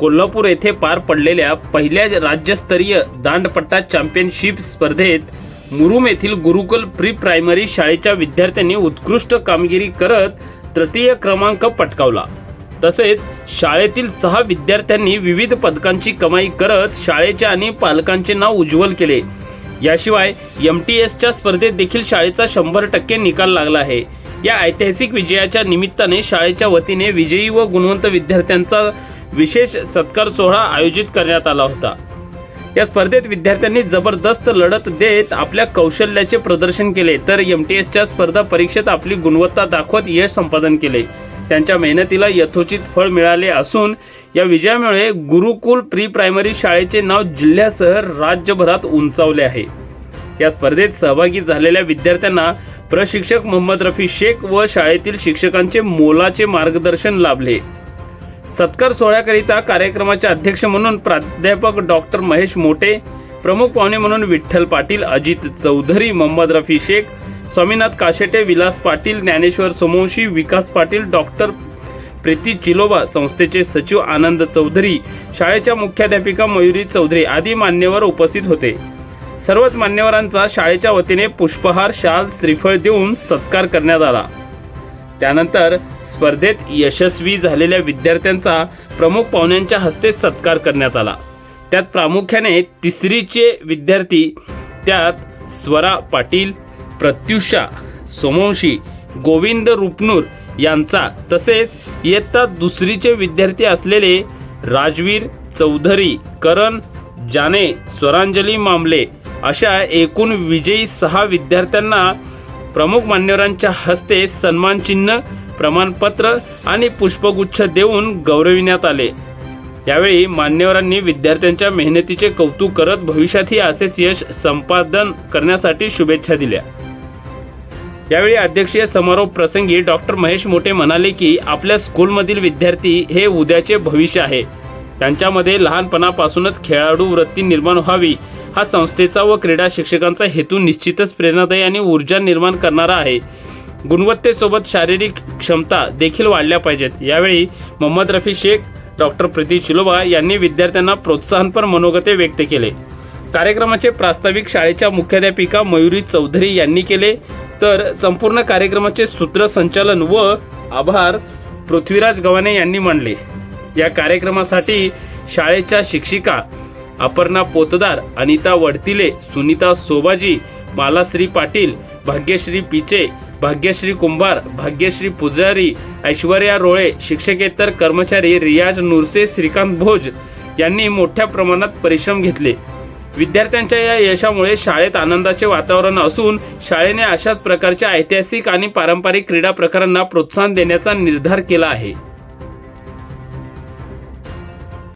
कोल्हापूर येथे पार पडलेल्या पहिल्या राज्यस्तरीय दांडपट्टा चॅम्पियनशिप स्पर्धेत मुरुम येथील गुरुकुल प्री प्रायमरी शाळेच्या विद्यार्थ्यांनी उत्कृष्ट कामगिरी करत तृतीय क्रमांक पटकावला. तसेच शाळेतील सहा विद्यार्थ्यांनी विविध पदकांची कमाई करत शाळेचे आणि पालकांचे नाव उज्ज्वल केले. याशिवाय एम टी एसच्या स्पर्धेत देखील शाळेचा शंभर टक्के निकाल लागला आहे. या ऐतिहासिक विजयाच्या निमित्ताने शाळेच्या वतीने विजयी व गुणवंत विद्यार्थ्यांचा विशेष सत्कार सोहळा आयोजित करण्यात आला होता. या स्पर्धेत विद्यार्थ्यांनी जबरदस्त लढत देत आपल्या कौशल्याचे प्रदर्शन केले. तर एम टी एसच्या स्पर्धा परीक्षेत आपली गुणवत्ता दाखवत यश संपादन केले. त्यांच्या मेहनतीला यथोचित फळ मिळाले असून या विजयामुळे गुरुकुल प्री प्रायमरी शाळेचे नाव जिल्ह्यासह राज्यभरात उंचावले आहे. या स्पर्धेत सहभागी झालेल्या विद्यार्थ्यांना प्रशिक्षक मोहम्मद रफी शेख व शाळेतील शिक्षकांचे मोलाचे मार्गदर्शन लाभले. सत्कार सोहळ्याकरिता कार्यक्रमाचे अध्यक्ष म्हणून प्राध्यापक डॉक्टर महेश मोटे प्रमुख पाहुणे म्हणून विठ्ठल पाटील अजित चौधरी मोहम्मद रफी शेख स्वामीनाथ काशेटे विलास पाटील ज्ञानेश्वर सोमवंशी विकास पाटील डॉक्टर प्रीती चिलोबा संस्थेचे सचिव आनंद चौधरी शाळेच्या मुख्याध्यापिका मयुरी चौधरी आदी मान्यवर उपस्थित होते. सर्वच मान्यवरांचा शाळेच्या वतीने पुष्पहार शाल श्रीफळ देऊन सत्कार करण्यात आला. त्यानंतर स्पर्धेत यशस्वी झालेल्या विद्यार्थ्यांचा प्रमुख पाहुण्यांच्या हस्ते सत्कार करण्यात आला. त्यात प्रामुख्याने तिसरीचे विद्यार्थी त्यात स्वरा पाटील प्रत्युषा सोमवंशी गोविंद रुपनूर यांचा तसेच इयत्ता दुसरीचे विद्यार्थी असलेले राजवीर चौधरी करण जाने स्वरांजली मामले अशा एकूण विजयी सहा विद्यार्थ्यांना प्रमुख मान्यवरांच्या हस्ते सन्मानचिन्ह प्रमाणपत्र आणि पुष्पगुच्छ देऊन गौरविण्यात आले. यावेळी मान्यवरांनी विद्यार्थ्यांच्या मेहनतीचे कौतुक करत भविष्यातही असेच यश संपादन करण्यासाठी शुभेच्छा दिल्या. यावेळी अध्यक्षीय समारोप प्रसंगी डॉक्टर महेश मोठे म्हणाले की आपल्या स्कूलमधील विद्यार्थी हे उद्याचे भविष्य आहे. त्यांच्यामध्ये लहानपणापासूनच खेळाडू वृत्ती निर्माण व्हावी हा संस्थेचा व क्रीडा शिक्षकांचा हेतू निश्चितच प्रेरणादायी आणि ऊर्जा निर्माण करणारा आहे. गुणवत्तेसोबत शारीरिक क्षमता देखील वाढल्या पाहिजेत. यावेळी मोहम्मद रफी शेख डॉक्टर प्रीती चिलोबा यांनी विद्यार्थ्यांना प्रोत्साहनपर मनोगते व्यक्त केले. कार्यक्रमाचे प्रास्ताविक शाळेच्या मुख्याध्यापिका मयुरी चौधरी यांनी केले. तर संपूर्ण कार्यक्रमाचे सूत्रसंचालन व आभार पृथ्वीराज गव्हाणे यांनी मांडले. या कार्यक्रमासाठी शाळेच्या शिक्षिका अपर्णा पोतदार अनिता वडतिले सुनीता सोबाजी मालाश्री पाटील भाग्यश्री पिचे भाग्यश्री कुंभार भाग्यश्री पुजारी ऐश्वर्या रोळे शिक्षकेतर कर्मचारी रियाज नुरसे श्रीकांत भोज यांनी मोठ्या प्रमाणात परिश्रम घेतले. विद्यार्थ्यांच्या या यशामुळे शाळेत आनंदाचे वातावरण असून शाळेने अशाच प्रकारच्या ऐतिहासिक आणि पारंपरिक क्रीडा प्रकारांना प्रोत्साहन देण्याचा निर्धार केला आहे.